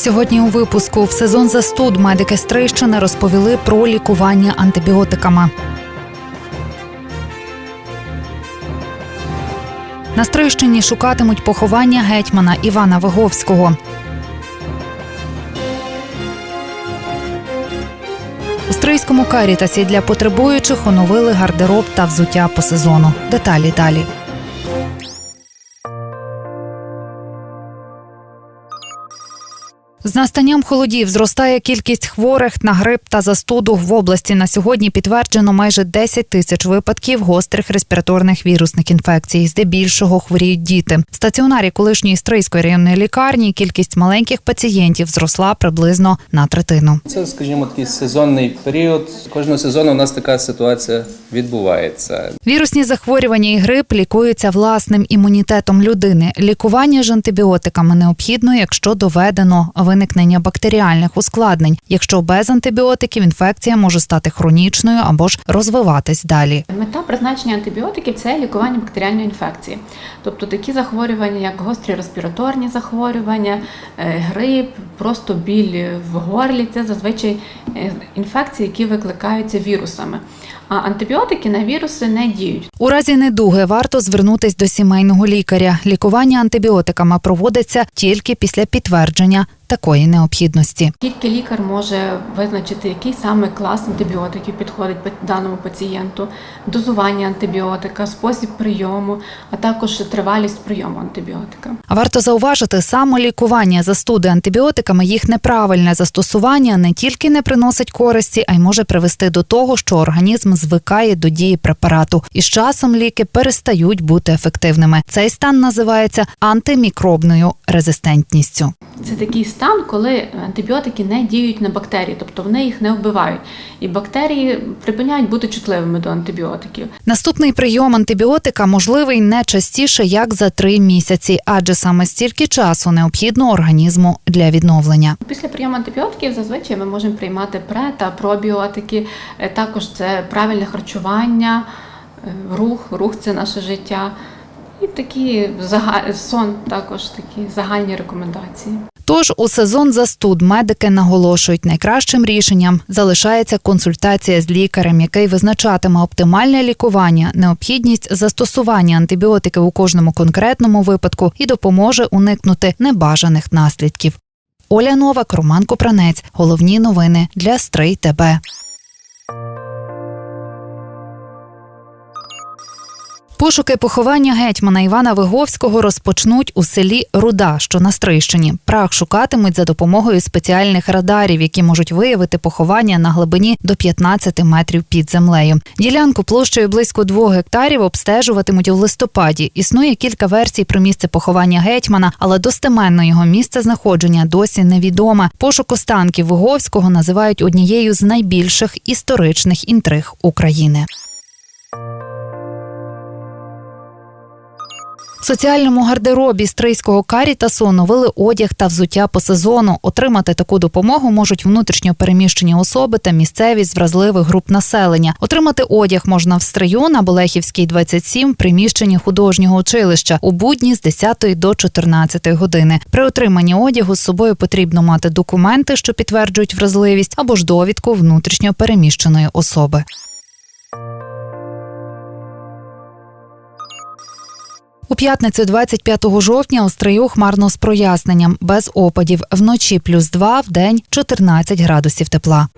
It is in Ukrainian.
Сьогодні у випуску в сезон застуд медики Стрийщини розповіли про лікування антибіотиками. На Стрийщині шукатимуть поховання гетьмана Івана Виговського. У Стрийському карітасі для потребуючих оновили гардероб та взуття по сезону. Деталі далі. З настанням холодів зростає кількість хворих на грип та застуду в області. На сьогодні підтверджено майже 10 тисяч випадків гострих респіраторних вірусних інфекцій. Здебільшого хворіють діти. В стаціонарі колишньої стрийської районної лікарні кількість маленьких пацієнтів зросла приблизно на третину. Це, скажімо, такий сезонний період. Кожного сезону у нас така ситуація відбувається. Вірусні захворювання і грип лікуються власним імунітетом людини. Лікування ж антибіотиками необхідно, якщо доведено виникнення бактеріальних ускладнень. Якщо без антибіотиків інфекція може стати хронічною або ж розвиватись далі. Мета призначення антибіотиків це лікування бактеріальної інфекції, тобто такі захворювання, як гострі респіраторні захворювання, е, грип, просто біль в горлі це зазвичай е, інфекції, які викликаються вірусами. А антибіотики на віруси не діють. У разі недуги варто звернутись до сімейного лікаря. Лікування антибіотиками проводиться тільки після підтвердження такої необхідності. Тільки лікар може визначити, який саме клас антибіотиків підходить даному пацієнту, дозування антибіотика, спосіб прийому, а також тривалість прийому антибіотика. Варто зауважити, самолікування застуди антибіотиками їх неправильне застосування не тільки не приносить користі, а й може привести до того, що організм звикає до дії препарату, і з часом ліки перестають бути ефективними. Цей стан називається антимікробною резистентністю. Це такий стан, коли антибіотики не діють на бактерії, тобто вони їх не вбивають. І бактерії припиняють бути чутливими до антибіотиків. Наступний прийом антибіотика можливий не частіше як за три місяці, адже саме стільки часу необхідно організму для відновлення. Після прийому антибіотиків зазвичай ми можемо приймати пре та пробіотики. Е, Також це правильне харчування, е, рух, рух це наше життя. І такі сон також такі загальні рекомендації. Тож у сезон застуд медики наголошують, найкращим рішенням залишається консультація з лікарем, який визначатиме оптимальне лікування, необхідність застосування антибіотиків у кожному конкретному випадку і допоможе уникнути небажаних наслідків. Оля Новак, Роман Купранець. Головні новини для Стрий ТБ. Пошуки поховання гетьмана Івана Виговського розпочнуть у селі Руда, що на Стрийщині. Прах шукатимуть за допомогою спеціальних радарів, які можуть виявити поховання на глибині до 15 метрів під землею. Ділянку площею близько двох гектарів обстежуватимуть у листопаді. Існує кілька версій про місце поховання гетьмана, але достеменно його місце знаходження досі невідоме. Пошук останків Виговського називають однією з найбільших історичних інтриг України. В соціальному гардеробі стрийського карітасу оновили одяг та взуття по сезону. Отримати таку допомогу можуть внутрішньо переміщені особи та місцеві з вразливих груп населення. Отримати одяг можна в стрию на Болехівській 27 в приміщенні художнього училища у будні з 10 до 14 години. При отриманні одягу з собою потрібно мати документи, що підтверджують вразливість, або ж довідку внутрішньо переміщеної особи. П'ятницю 25 жовтня острию хмарно з проясненням, без опадів. Вночі плюс 2, в день 14 градусів тепла.